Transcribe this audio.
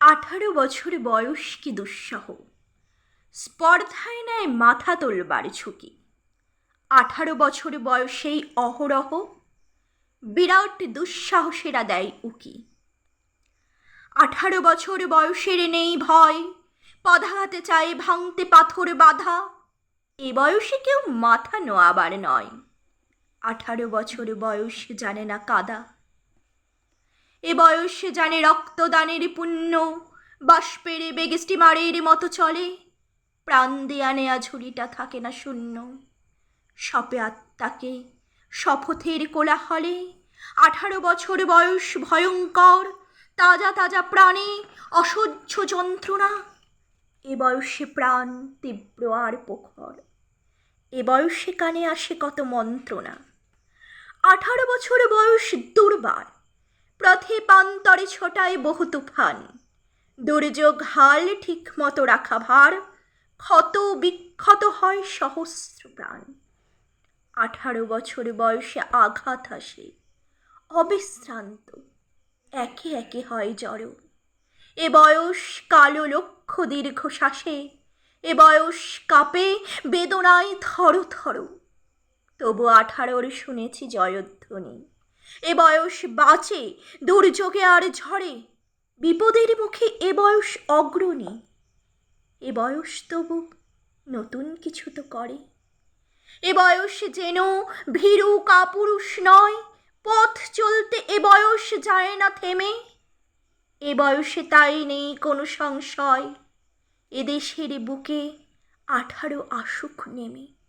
আঠারো বছর বয়স কি দুঃসহ। স্পর্ধায় নেয় মাথা তোলবার ঝুঁকি। আঠারো বছর বয়সেই অহরহ, বিরাট দুঃসাহসেরা দেয় উকি। আঠারো বছর বয়সের নেই ভয় পদাঘাতে চায় ভাঙতে পাথর বাধা, এ বয়সে কেউ মাথা নোয়াবার নয়। আঠারো বছর বয়স জানে না কাদা। এ বয়সে জানে রক্তদানের পুণ্য, বাষ্পের বেগে স্টিমারের মতো চলে। প্রাণ দেয়া নেয়া ঝুড়িটা থাকে না শূন্য। সপে আত্মাকে শপথের কোলাহলে। আঠারো বছর বয়স ভয়ঙ্কর, তাজা তাজা প্রাণে অসহ্য যন্ত্রণা। এ বয়সে প্রাণ তীব্র আর প্রখর। এ বয়সে কানে আসে কত মন্ত্রণা। আঠারো বছর বয়স দুর্বার। পথে পান্তরে ছোটায় বহু তুফান। দুর্যোগ হাল ঠিক মতো রাখা ভার ক্ষত বিক্ষত হয় সহস্র প্রাণ। আঠারো বছর বয়সে আঘাত আসে, অবিশ্রান্ত, একে একে হয় জড়। এ বয়স কালো লক্ষ দীর্ঘ শ্বাসে এ বয়স কাপে, বেদনায় থর থর তবু আঠারোর শুনেছি জয়ধ্বনি। এ বয়স বাঁচে, দুর্যোগে আর ঝড়ে বিপদের মুখে এ বয়স অগ্রণী। এ বয়স তবু নতুন কিছু তো করে। এ বয়স যেন ভীরু কাপুরুষ নয়, পথ চলতে এ বয়স যায় না থেমে। এ বয়সে তাই নেই কোনো সংশয় এদেশের বুকে আঠারো আসুক নেমে।